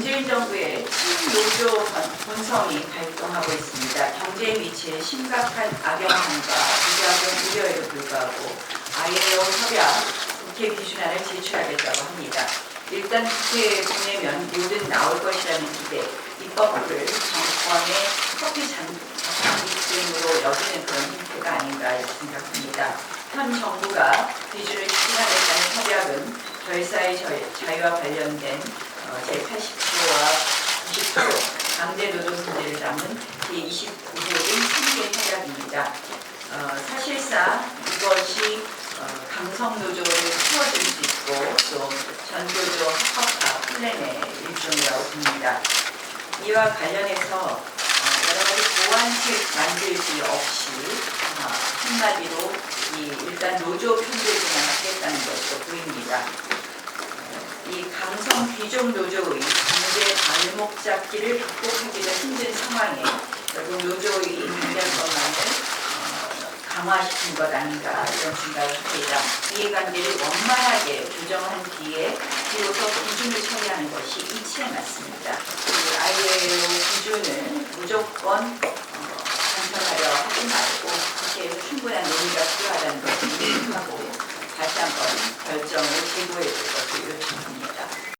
문재인 정부의 친노조 본- 본성이 발동하고 있습니다. 경제 위치에 심각한 악영향과 부작용 우려에도 불구하고 ILO 협약 국회 기준안을 제출하겠다고 합니다. 일단 국회에 보내면 뭐든 나올 것이라는 기대, 입법부를 정권의 커피 장기증으로 여기는 그런 형태가 아닌가 생각합니다. 현 정부가 기준을 추진하겠다는 협약은 결사의 저- 자유와 관련된 어, 제80조와 90조 강제 노동 문제를 담은 제29조 등 3개 협약입니다. 어, 사실상 이것이 어, 강성 노조를 키워줄 수 있고 또 전교조 합법화 플랜의 일종이라고 봅니다. 이와 관련해서 어, 여러 가지 보완책 만들기 없이 어, 한마디로 이 일단 노조 편들기만 하겠다는 것으로 보입니다. 이 강성 귀족 노조의 강제 발목 잡기를 극복하기가 힘든 상황에 결국 노조의 인간권만을 어, 강화시킨 것 아닌가 이런 생각을 합니다. 이해관계를 원만하게 조정한 뒤에 비로소 기준을 처리하는 것이 이치에 맞습니다. 그 ILO 기준을 무조건 어, 관철하려 하지 말고 국회에서 충분한 논의가 필요하다는 것을 인식하고 다시 한번 결정을 제고해 줄 것을